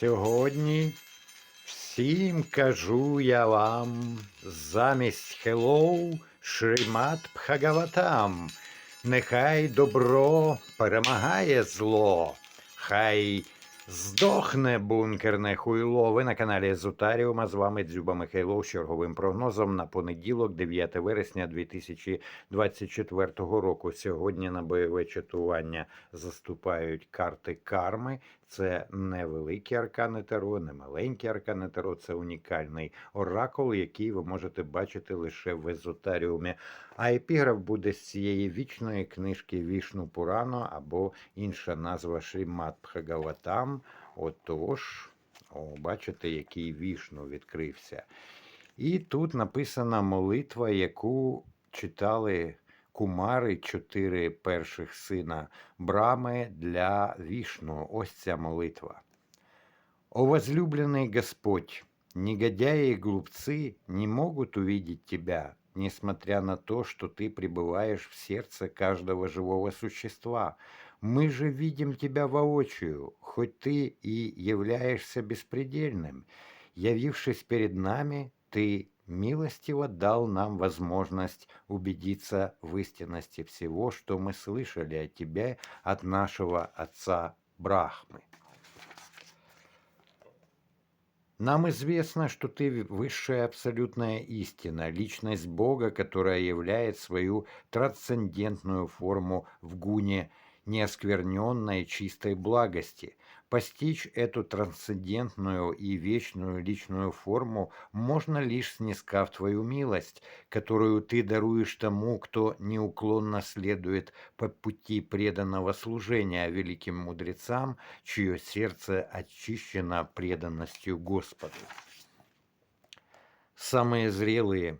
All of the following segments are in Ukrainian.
Сьогодні всім кажу я вам замість хеллоу Шримат Бхагаватам. Нехай добро перемагає зло. Хай здохне бункерне хуйло. Ви на каналі Езотаріума. З вами Дзюба Михайлов з черговим прогнозом на понеділок, 9 вересня 2024 року. Сьогодні на бойове чатування заступають карти карми. Це не великі аркани Таро, не маленькі аркани Таро, це унікальний оракул, який ви можете бачити лише в езотаріумі. А епіграф буде з цієї вічної книжки Вішну Пурано або інша назва Шрімат Бхагаватам. Отож, о, бачите, який вішну відкрився. І тут написана молитва, яку читали кумари, чотири перших сина Брами для вішну. Ось ця молитва. О возлюбленный Господь, негодяи и глупцы не могут увидеть Тебя, несмотря на то, что Ты пребываешь в сердце каждого живого существа. Мы же видим Тебя воочию, хоть Ты и являешься беспредельным. Явившись перед нами, Ты милостиво дал нам возможность убедиться в истинности всего, что мы слышали о Тебе от нашего Отца Брахмы. Нам известно, что ты высшая абсолютная истина, личность Бога, которая являет свою трансцендентную форму в гуне неоскверненной чистой благости. Постичь эту трансцендентную и вечную личную форму можно лишь снискав твою милость, которую ты даруешь тому, кто неуклонно следует по пути преданного служения великим мудрецам, чье сердце очищено преданностью Господу. Самые зрелые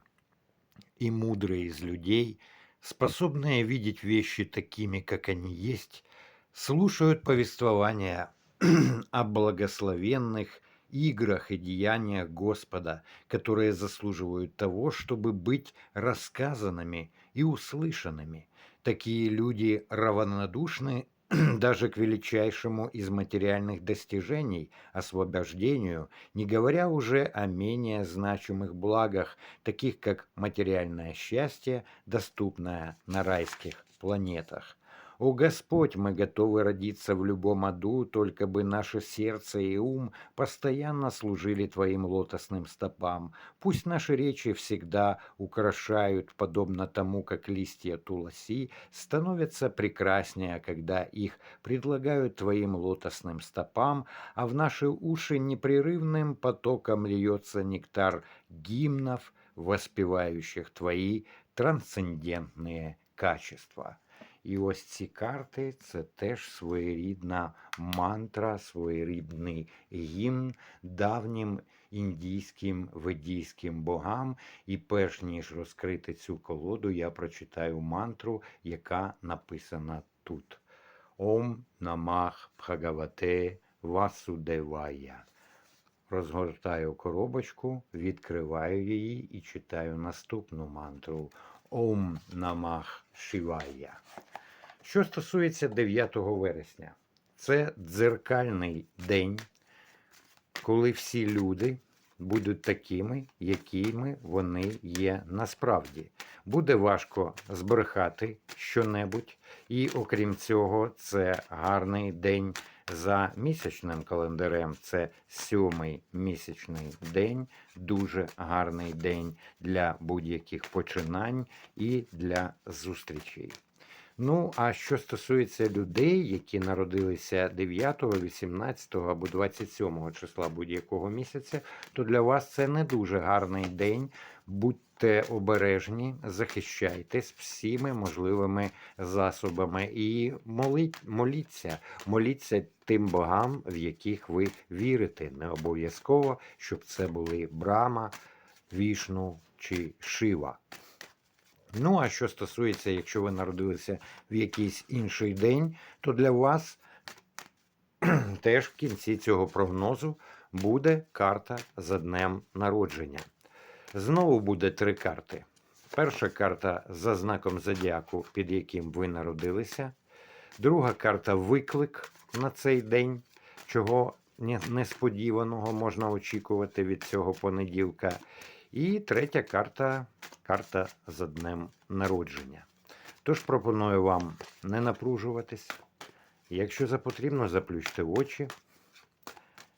и мудрые из людей, способные видеть вещи такими, как они есть, слушают повествования о благословенных играх и деяниях Господа, которые заслуживают того, чтобы быть рассказанными и услышанными. Такие люди равнодушны даже к величайшему из материальных достижений, освобождению, не говоря уже о менее значимых благах, таких как материальное счастье, доступное на райских планетах. О Господь, мы готовы родиться в любом аду, только бы наше сердце и ум постоянно служили Твоим лотосным стопам. Пусть наши речи всегда украшают, подобно тому, как листья туласи становятся прекраснее, когда их предлагают Твоим лотосным стопам, а в наши уши непрерывным потоком льется нектар гимнов, воспевающих Твои трансцендентные качества. І ось ці карти це теж своєрідна мантра, своєрідний гімн давнім індійським ведійським богам. І перш ніж розкрити цю колоду, я прочитаю мантру, яка написана тут. Ом намах Бхагавате Васудевая. Розгортаю коробочку, відкриваю її і читаю наступну мантру Ом Намах Шивая. Що стосується 9 вересня, це дзеркальний день, коли всі люди будуть такими, якими вони є насправді. Буде важко збрехати щонебудь, і окрім цього, це гарний день за місячним календарем. Це сьомий місячний день, дуже гарний день для будь-яких починань і для зустрічей. Ну, а що стосується людей, які народилися 9, 18 або 27 числа будь-якого місяця, то для вас це не дуже гарний день. Будьте обережні, захищайтесь всіми можливими засобами і моліть, моліться, моліться тим богам, в яких ви вірите. Не обов'язково, щоб це були Брама, Вішну чи Шива. Ну, а що стосується, якщо ви народилися в якийсь інший день, то для вас теж в кінці цього прогнозу буде карта за днем народження. Знову буде три карти. Перша карта за знаком зодіаку, під яким ви народилися. Друга карта виклик на цей день, чого несподіваного можна очікувати від цього понеділка. І третя карта карта за днем народження. Тож пропоную вам не напружуватись. Якщо за потрібно, заплющте очі,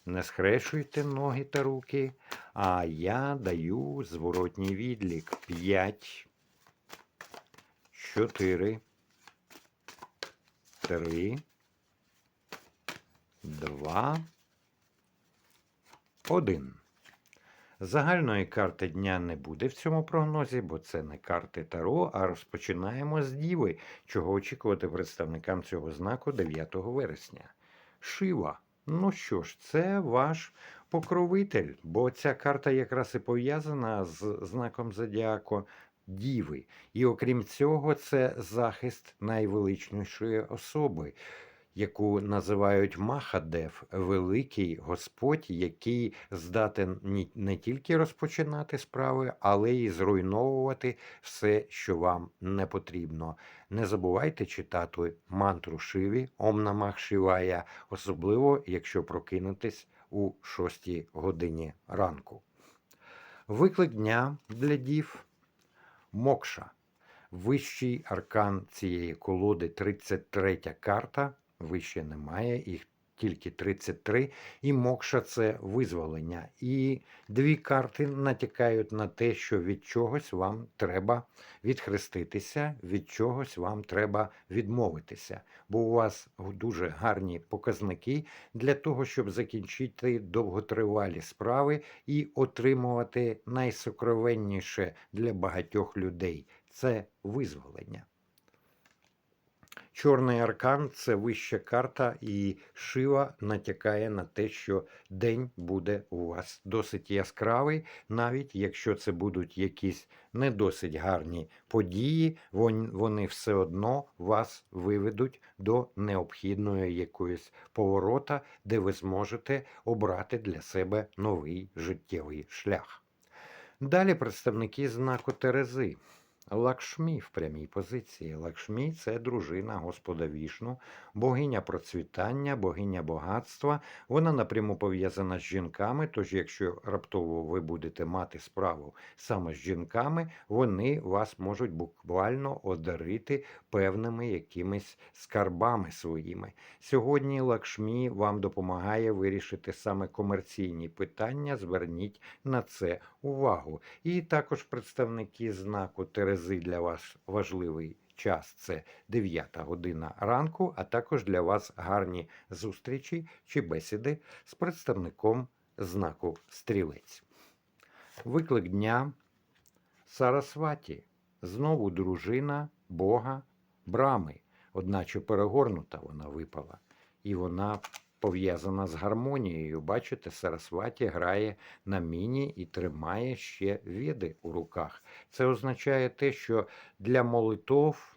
не схрещуйте ноги та руки, а я даю зворотній відлік 5, 4, 3, 2, 1. Загальної карти дня не буде в цьому прогнозі, бо це не карти Таро, а розпочинаємо з Діви, чого очікувати представникам цього знаку 9 вересня. Шива. Ну що ж, це ваш покровитель, бо ця карта якраз і пов'язана з знаком Зодіаку Діви. І окрім цього, це захист найвеличнішої особи, яку називають Махадев, великий Господь, який здатен не тільки розпочинати справи, але й зруйновувати все, що вам не потрібно. Не забувайте читати мантру Шиві Ом Намах Шивая, особливо якщо прокинетесь у 6 годині ранку. Виклик дня для дів Мокша. Вищий аркан цієї колоди 33 карта. Вище немає, їх тільки 33. І мокша це визволення. І дві карти натякають на те, що від чогось вам треба відхреститися, від чогось вам треба відмовитися. Бо у вас дуже гарні показники для того, щоб закінчити довготривалі справи і отримувати найсокровенніше для багатьох людей це визволення. Чорний аркан це вища карта, і Шива натякає на те, що день буде у вас досить яскравий, навіть якщо це будуть якісь не досить гарні події, вони все одно вас виведуть до необхідної якоїсь поворота, де ви зможете обрати для себе новий життєвий шлях. Далі представники знаку Терези. Лакшмі в прямій позиції. Лакшмі це дружина Господа Вішну, богиня процвітання, богиня багатства. Вона напряму пов'язана з жінками. Тож, якщо раптово ви будете мати справу саме з жінками, вони вас можуть буквально одарити певними якимись скарбами своїми. Сьогодні Лакшмі вам допомагає вирішити саме комерційні питання. Зверніть на це увагу. І також представники знаку Терези для вас важливий час це 9 година ранку, а також для вас гарні зустрічі чи бесіди з представником знаку Стрілець. Виклик дня Сарасваті. Знову дружина Бога Брами. Одначе перегорнута вона випала. І вона пов'язана з гармонією. Бачите, Сарасваті грає на міні і тримає ще віди у руках. Це означає те, що для молитов,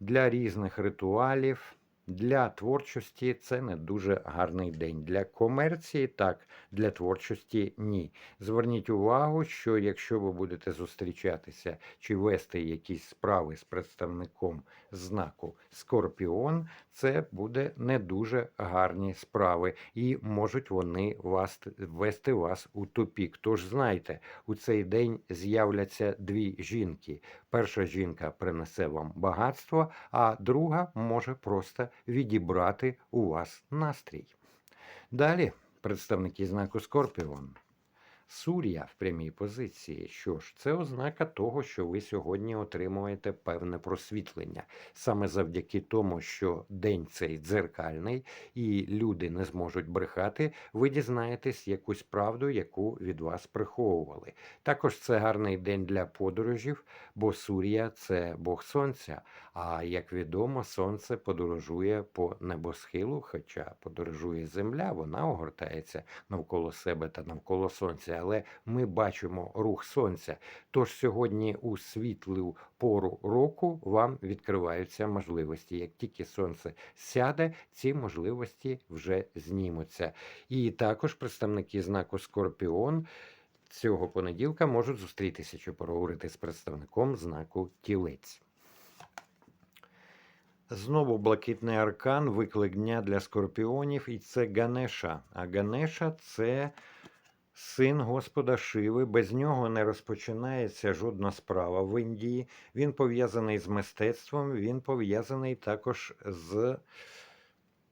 для різних ритуалів, для творчості це не дуже гарний день. Для комерції так, для творчості ні. Зверніть увагу, що якщо ви будете зустрічатися чи вести якісь справи з представником знаку Скорпіон, це буде не дуже гарні справи, і можуть вони вас вести вас у тупік. Тож знайте, у цей день з'являться дві жінки. Перша жінка принесе вам багатство, а друга може просто відібрати у вас настрій. Далі представники знаку Скорпіон. Сур'я в прямій позиції. Що ж, це ознака того, що ви сьогодні отримуєте певне просвітлення. Саме завдяки тому, що день цей дзеркальний і люди не зможуть брехати, ви дізнаєтесь якусь правду, яку від вас приховували. Також це гарний день для подорожів, бо Сур'я це Бог Сонця. А як відомо, сонце подорожує по небосхилу, хоча подорожує земля, вона огортається навколо себе та навколо сонця. Але ми бачимо рух сонця. Тож сьогодні у світлу пору року вам відкриваються можливості. Як тільки сонце сяде, ці можливості вже знімуться. І також представники знаку Скорпіон. Цього понеділка можуть зустрітися, щоб поговорити з представником знаку Тілець. Знову блакитний аркан, виклик дня для скорпіонів, і це Ганеша. А Ганеша це син Господа Шиви. Без нього не розпочинається жодна справа в Індії. Він пов'язаний з мистецтвом, він пов'язаний також з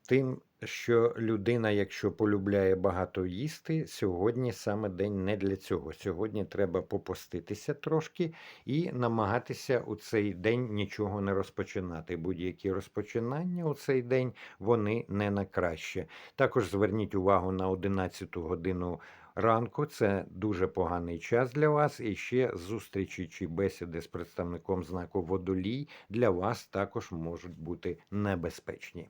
тим, що людина, якщо полюбляє багато їсти, сьогодні саме день не для цього. Сьогодні треба попоститися трошки і намагатися у цей день нічого не розпочинати. Будь-які розпочинання у цей день вони не на краще. Також зверніть увагу на 11 годину. Ранку це дуже поганий час для вас, і ще зустрічі чи бесіди з представником знаку водолій для вас також можуть бути небезпечні.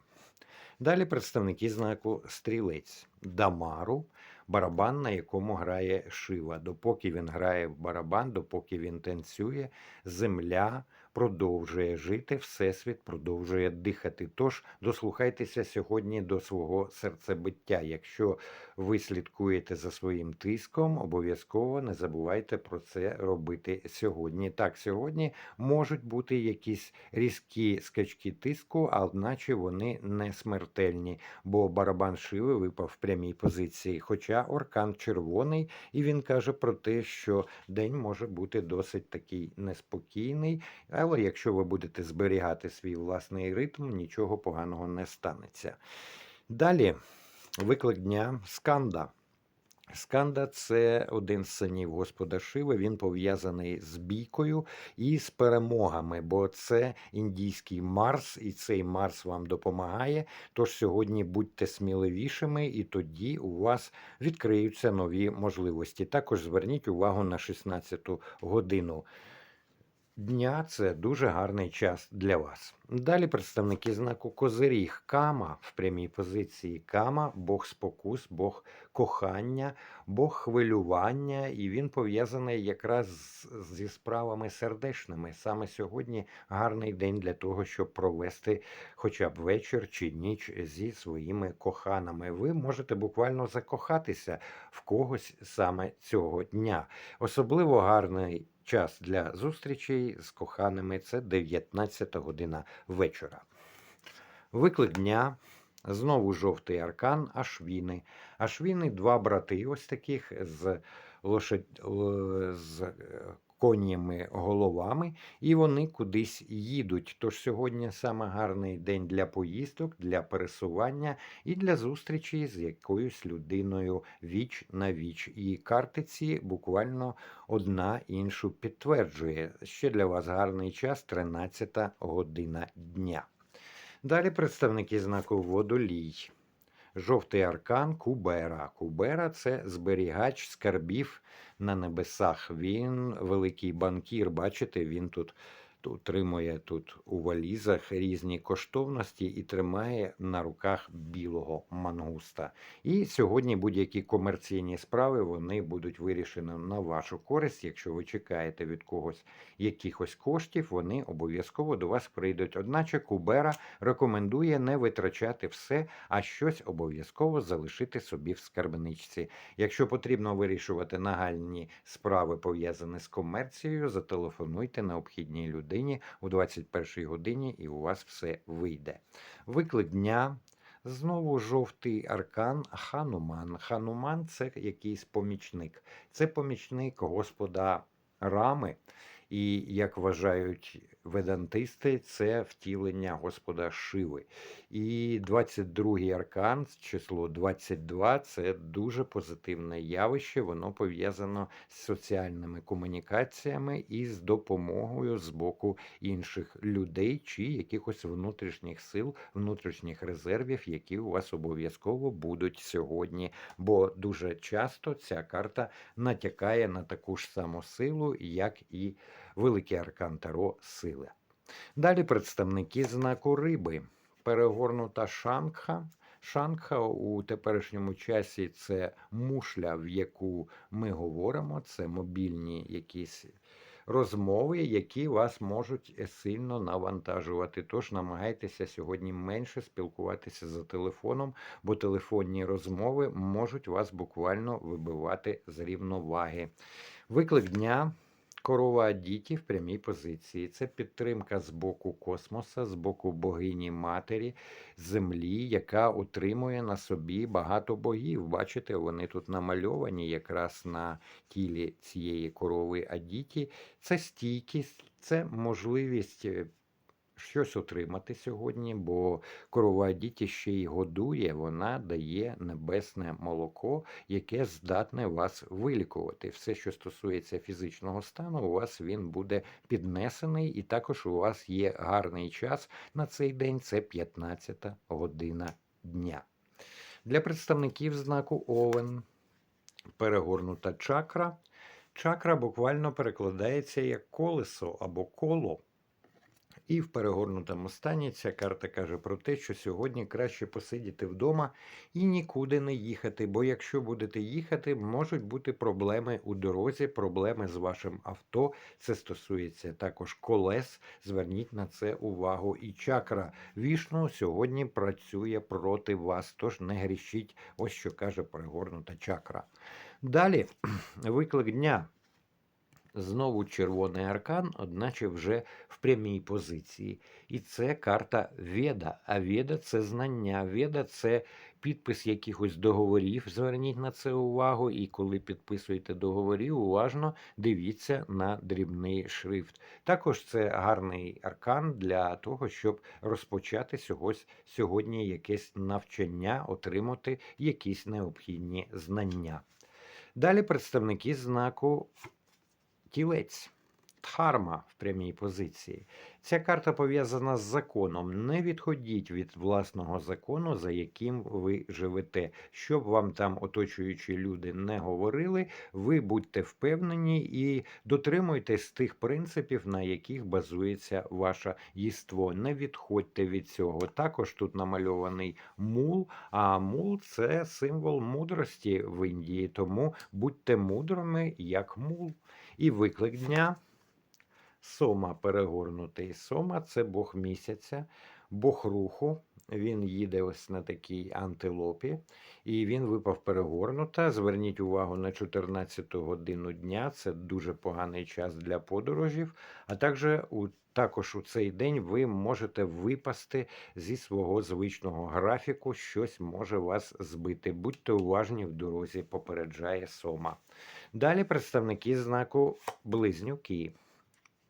Далі представники знаку стрілець Дамару, барабан, на якому грає Шива. Допоки він грає в барабан, допоки він танцює, земля продовжує жити, всесвіт продовжує дихати. Тож дослухайтеся сьогодні до свого серцебиття. Якщо ви слідкуєте за своїм тиском, обов'язково не забувайте про це робити сьогодні. Так, сьогодні можуть бути якісь різкі скачки тиску, одначе вони не смертельні, бо барабан шиви випав в прямій позиції. Хоча оркан червоний, і він каже про те, що день може бути досить такий неспокійний, але якщо ви будете зберігати свій власний ритм, нічого поганого не станеться. Далі виклик дня сканда. Сканда це один з синів Господа Шиви. Він пов'язаний з бійкою і з перемогами, бо це індійський Марс, і цей Марс вам допомагає. Тож сьогодні будьте сміливішими, і тоді у вас відкриються нові можливості. Також зверніть увагу на 16-ту годину. Дня це дуже гарний час для вас. Далі представники знаку Козиріг. Кама в прямій позиції. Кама, Бог спокус, Бог кохання, Бог хвилювання, і він пов'язаний якраз зі справами сердечними. Саме сьогодні гарний день для того, щоб провести хоча б вечір чи ніч зі своїми коханими. Ви можете буквально закохатися в когось саме цього дня. Особливо гарний час для зустрічей з коханими це 19 година вечора. Виклик дня. Знову жовтий аркан, ашвіни. Ашвіни два брати, ось таких з, лошадь, з коніми головами, і вони кудись їдуть. Тож сьогодні саме гарний день для поїздок, для пересування і для зустрічі з якоюсь людиною віч на віч. І картиці буквально одна іншу підтверджує. Ще для вас гарний час 13 година дня. Далі представники знаку водолій. Жовтий аркан Кубера. Кубера це зберігач скарбів на небесах. Він великий банкір. Бачите, він тут утримує тут у валізах різні коштовності і тримає на руках білого мангуста. І сьогодні будь-які комерційні справи вони будуть вирішені на вашу користь. Якщо ви чекаєте від когось якихось коштів, вони обов'язково до вас прийдуть. Одначе Кубера рекомендує не витрачати все, а щось обов'язково залишити собі в скарбничці. Якщо потрібно вирішувати нагальні справи, пов'язані з комерцією, зателефонуйте необхідній людині у 21 годині, і у вас все вийде. Виклик дня. Знову жовтий аркан Хануман. Хануман це якийсь помічник. Це помічник Господа Рами. І, як вважають ведантисти, це втілення Господа Шиви. І 22-й аркан, число 22, це дуже позитивне явище. Воно пов'язано з соціальними комунікаціями і з допомогою з боку інших людей чи якихось внутрішніх сил, внутрішніх резервів, які у вас обов'язково будуть сьогодні. Бо дуже часто ця карта натякає на таку ж саму силу, як і Великий аркан Таро сили. Далі представники знаку риби. Перегорнута шангха. Шангха у теперішньому часі це мушля, в яку ми говоримо, це мобільні якісь розмови, які вас можуть сильно навантажувати. Тож намагайтеся сьогодні менше спілкуватися за телефоном, бо телефонні розмови можуть вас буквально вибивати з рівноваги. Виклик дня Корова Адіті в прямій позиції. Це підтримка з боку космоса, з боку богині матері, землі, яка утримує на собі багато богів. Бачите, вони тут намальовані якраз на тілі цієї корови Адіті. Це стійкість, це можливість е, щось отримати сьогодні, бо корова діті ще й годує, вона дає небесне молоко, яке здатне вас вилікувати. Все, що стосується фізичного стану, у вас він буде піднесений, і також у вас є гарний час на цей день це 15 година дня. Для представників знаку Овен перегорнута чакра. Чакра буквально перекладається як колесо або коло. І в перегорнутому стані ця карта каже про те, що сьогодні краще посидіти вдома і нікуди не їхати. Бо якщо будете їхати, можуть бути проблеми у дорозі, проблеми з вашим авто. Це стосується також колес. Зверніть на це увагу. І чакра вішну сьогодні працює проти вас. Тож не грішіть, ось що каже перегорнута чакра. Далі виклик дня. Знову червоний аркан, одначе вже в прямій позиції. І це карта Веда. А Веда це знання. Веда це підпис якихось договорів. Зверніть на це увагу. І коли підписуєте договорі, уважно дивіться на дрібний шрифт. Також це гарний аркан для того, щоб розпочати сьогодні якесь навчання, отримати якісь необхідні знання. Далі представники знаку Тілець. Дхарма в прямій позиції. Ця карта пов'язана з законом. Не відходіть від власного закону, за яким ви живете. Щоб вам там оточуючі люди не говорили, ви будьте впевнені і дотримуйтесь тих принципів, на яких базується ваше їство. Не відходьте від цього. Також тут намальований мул, а мул це символ мудрості в Індії, тому будьте мудрими, як мул. І виклик дня. Сома перегорнутий. Сома це Бог місяця, Бог руху. Він їде ось на такій антилопі, і він випав перегорнута. Зверніть увагу на 14 годину дня. Це дуже поганий час для подорожів. А також у також у цей день ви можете випасти зі свого звичного графіку, щось може вас збити. Будьте уважні в дорозі, попереджає Сома. Далі представники знаку Близнюки.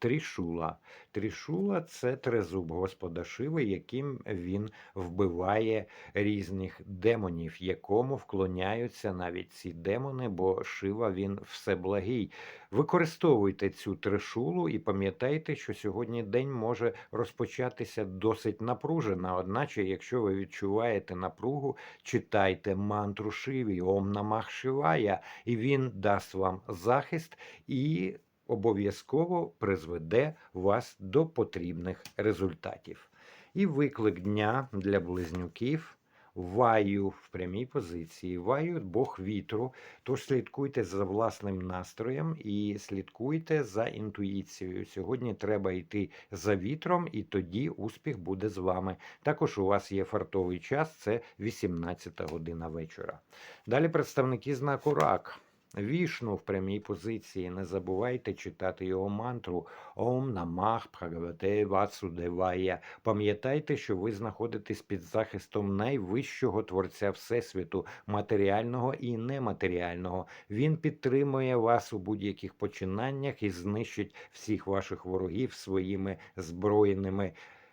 Трішула. Трішула це тризуб Господа Шиви, яким він вбиває різних демонів, якому вклоняються навіть ці демони, бо Шива він всеблагий. Використовуйте цю тришулу і пам'ятайте, що сьогодні день може розпочатися досить напружено. Одначе, якщо ви відчуваєте напругу, читайте мантру Шиві, Ом Намах Шивая, і він дасть вам захист і обов'язково призведе вас до потрібних результатів. І виклик дня для близнюків. Ваю в прямій позиції. Ваю Бог вітру. Тож слідкуйте за власним настроєм і слідкуйте за інтуїцією. Сьогодні треба йти за вітром, і тоді успіх буде з вами. Також у вас є фартовий час, це 18 година вечора. Далі представники знаку рак. Вішну в прямій позиції. Не забувайте читати його мантру Ом Намах Бхагавате Васудевая. Пам'ятайте, що ви знаходитесь під захистом найвищого творця Всесвіту, матеріального і нематеріального. Він підтримує вас у будь-яких починаннях і знищить всіх ваших ворогів своїми збройними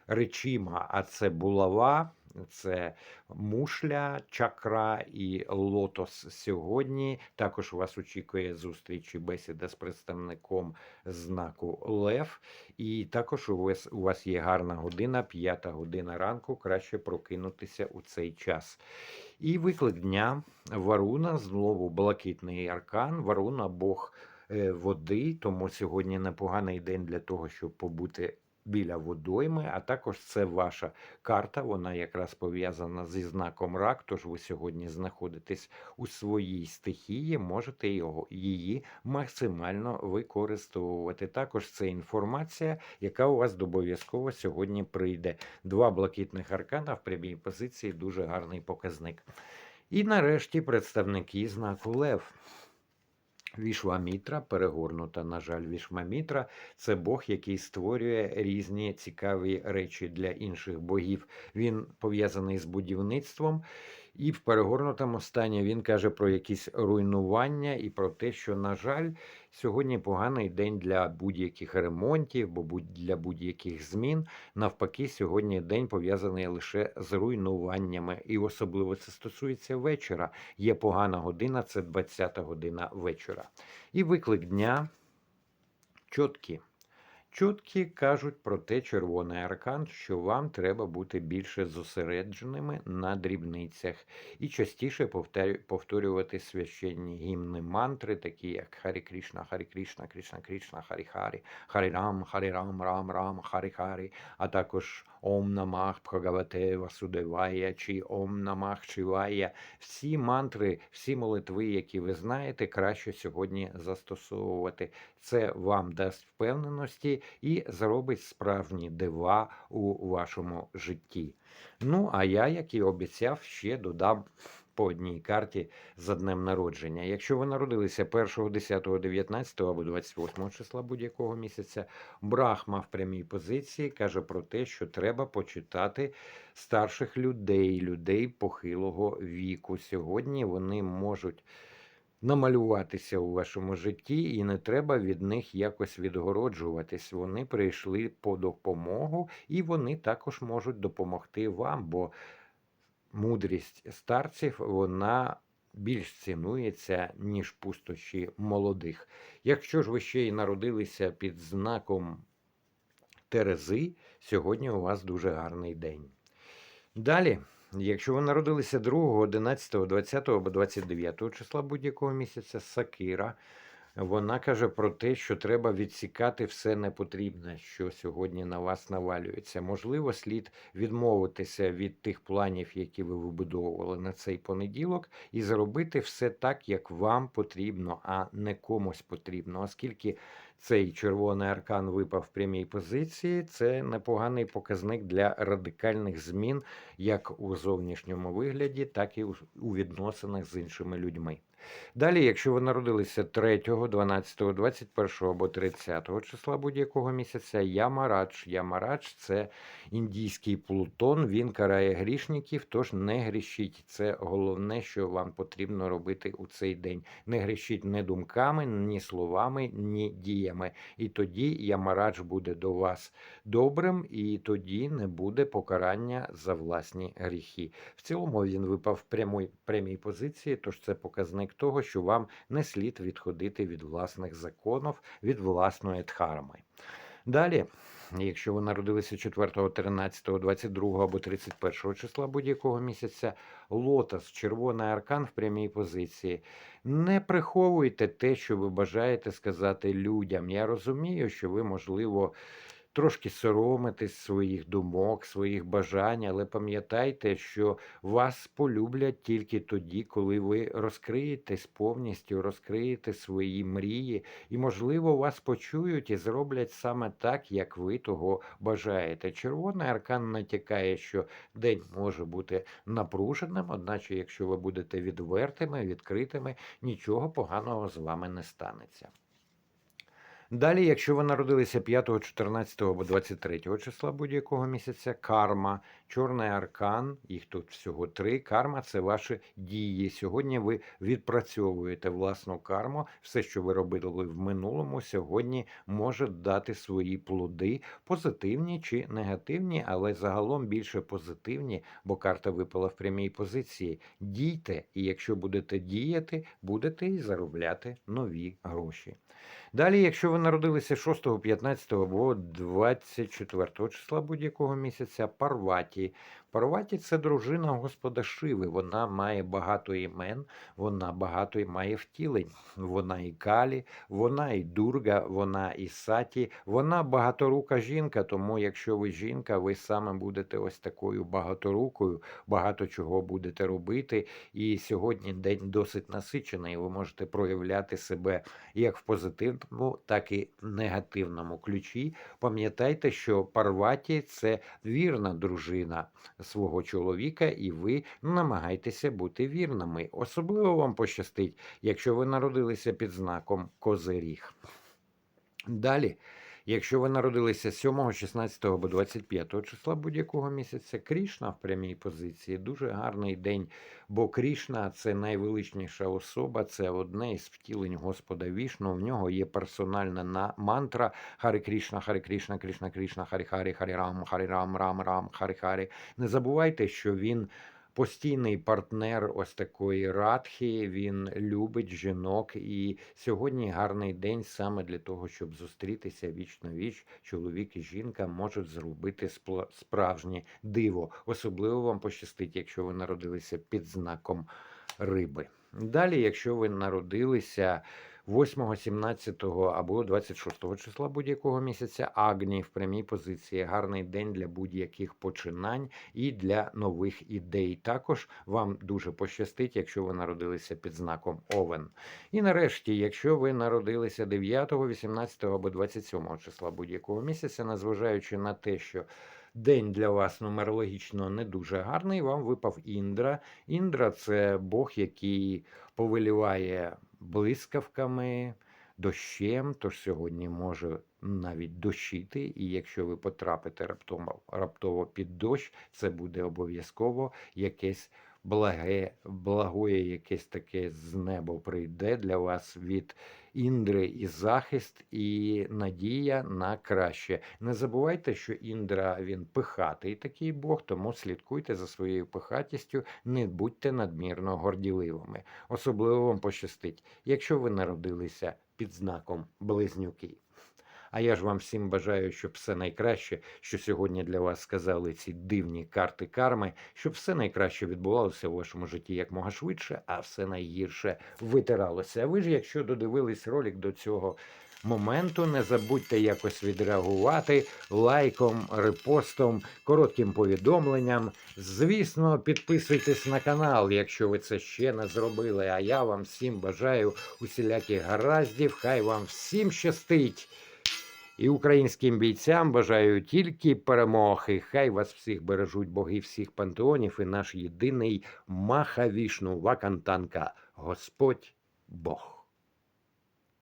речима. А це булава це мушля, чакра і лотос сьогодні. Також вас очікує зустріч і бесіда з представником знаку Лев. І також у вас, у вас є гарна година, п'ята година ранку. Краще прокинутися у цей час. І виклик дня Варуна знову блакитний аркан. Варуна Бог е, води, тому сьогодні непоганий день для того, щоб побути біля водойми, а також це ваша карта. Вона якраз пов'язана зі знаком рак. Тож ви сьогодні знаходитесь у своїй стихії, можете його її максимально використовувати. Також це інформація, яка у вас обов'язково сьогодні прийде. Два блакитних аркана в прямій позиції дуже гарний показник. І нарешті представники знаку Лев. Вішвамітра, перегорнута, на жаль, Вішвамітра – це Бог, який створює різні цікаві речі для інших богів. Він пов'язаний з будівництвом, і в перегорнутому стані він каже про якісь руйнування і про те, що, на жаль, сьогодні поганий день для будь-яких ремонтів, бо для будь-яких змін. Навпаки, сьогодні день пов'язаний лише з руйнуваннями, і особливо це стосується вечора. Є погана година, це 20 година вечора. І виклик дня чоткі. Чоткі кажуть про те, червоний аркан, що вам треба бути більше зосередженими на дрібницях і частіше повторювати священні гімни мантри, такі як Харі Кришна, Харі Кришна, Кришна Кришна, Харі Харі, Харі Рам, Харі Рам, Рам Рам, Харі Харі, а також Ом Намах Бхагавате Васудевая чи Ом Намах Шивая. Всі мантри, всі молитви, які ви знаєте, краще сьогодні застосовувати. Це вам дасть впевненості і зробить справжні дива у вашому житті. Ну, а я, як і обіцяв, ще додам по одній карті за днем народження. Якщо ви народилися 1, 10, 19 або 28 числа будь-якого місяця, Брахма в прямій позиції каже про те, що треба почитати старших людей, людей похилого віку. Сьогодні вони можуть намалюватися у вашому житті, і не треба від них якось відгороджуватись. Вони прийшли по допомогу, і вони також можуть допомогти вам, бо мудрість старців вона більш цінується, ніж пустощі молодих. Якщо ж ви ще й народилися під знаком Терези, сьогодні у вас дуже гарний день. Далі, якщо ви народилися 2, 11, 20 або 29 числа будь-якого місяця, Сакира, вона каже про те, що треба відсікати все непотрібне, що сьогодні на вас навалюється. Можливо, слід відмовитися від тих планів, які ви вибудовували на цей понеділок, і зробити все так, як вам потрібно, а не комусь потрібно, оскільки цей червоний аркан випав в прямій позиції. Це непоганий показник для радикальних змін як у зовнішньому вигляді, так і у відносинах з іншими людьми. Далі, якщо ви народилися 3, 12, 21 або 30 числа будь-якого місяця, Ямарадж. Ямарадж – це індійський Плутон, він карає грішників, тож не грішіть. Це головне, що вам потрібно робити у цей день. Не грішіть ні думками, ні словами, ні діями. І тоді Ямарадж буде до вас добрим, і тоді не буде покарання за власні гріхи. В цілому він випав в прямій, прямій позиції, тож це показник того, що вам не слід відходити від власних законів, від власної дхарми. Далі, якщо ви народилися 4, 13, 22 або 31 числа будь-якого місяця, лотос, червоний аркан в прямій позиції. Не приховуйте те, що ви бажаєте сказати людям. Я розумію, що ви, можливо, трошки соромитесь своїх думок, своїх бажань, але пам'ятайте, що вас полюблять тільки тоді, коли ви розкриєтесь повністю, розкриєте свої мрії, і, можливо, вас почують і зроблять саме так, як ви того бажаєте. Червоний аркан натякає, що день може бути напруженим, одначе, якщо ви будете відвертими, відкритими, нічого поганого з вами не станеться. Далі, якщо ви народилися 5, 14 або 23 числа будь-якого місяця, карма, чорний аркан, їх тут всього три. Карма це ваші дії. Сьогодні ви відпрацьовуєте власну карму. Все, що ви робили в минулому, сьогодні може дати свої плоди, позитивні чи негативні, але загалом більше позитивні, бо карта випала в прямій позиції. Дійте, і якщо будете діяти, будете і заробляти нові гроші. Далі, якщо ви народилися 6, 15 або 24 числа будь-якого місяця, Парваті. qui Парваті це дружина Господа Шиви. Вона має багато імен, вона багато і має втілень. Вона і Калі, вона і Дурга, вона і Саті, вона багаторука жінка. Тому, якщо ви жінка, ви саме будете ось такою багаторукою, багато чого будете робити. І сьогодні день досить насичений. Ви можете проявляти себе як в позитивному, так і негативному ключі. Пам'ятайте, що Парваті це вірна дружина. Свого чоловіка, і ви намагаєтеся бути вірними. Особливо вам пощастить, якщо ви народилися під знаком Козиріг. Далі, якщо ви народилися 7, 16 або 25 числа будь-якого місяця, Крішна в прямій позиції дуже гарний день, бо Крішна це найвеличніша особа, це одне із втілень Господа Вішну. В нього є персональна на- мантра Хари Крішна, Хари Крішна, Крішна Крішна, Харі Харі, Харі Рам, Харі Рам, Рам Рам, Харі Харі. Не забувайте, що він постійний партнер ось такої радхи. Він любить жінок, і сьогодні гарний день саме для того, щоб зустрітися віч на віч. Чоловік і жінка можуть зробити справжнє диво. Особливо вам пощастить, якщо ви народилися під знаком риби. Далі, якщо ви народилися 8, 17 або 26 числа будь-якого місяця, Агні в прямій позиції гарний день для будь-яких починань і для нових ідей. Також вам дуже пощастить, якщо ви народилися під знаком Овен. І нарешті, якщо ви народилися 9, 18 або 27 числа будь-якого місяця, незважаючи на те, що день для вас нумерологічно не дуже гарний, вам випав Індра. Індра це Бог, який повеліває блискавками, дощем, тож сьогодні може навіть дощити, і якщо ви потрапите раптово, раптово під дощ, це буде обов'язково якесь благе, благоє, якесь таке з неба прийде для вас від Індри і захист, і надія на краще. Не забувайте, що Індра він пихатий такий Бог, тому слідкуйте за своєю пихатістю, не будьте надмірно горділивими. Особливо вам пощастить, якщо ви народилися під знаком близнюки. А я ж вам всім бажаю, щоб все найкраще, що сьогодні для вас сказали ці дивні карти карми, щоб все найкраще відбувалося у вашому житті якмога швидше, а все найгірше витиралося. А ви ж, якщо додивились ролик до цього моменту, не забудьте якось відреагувати лайком, репостом, коротким повідомленням. Звісно, підписуйтесь на канал, якщо ви це ще не зробили. А я вам всім бажаю усіляких гараздів. Хай вам всім щастить. І українським бійцям бажаю тільки перемоги. Хай вас всіх бережуть боги всіх пантеонів і наш єдиний Махавішну Вакантанка, Господь Бог.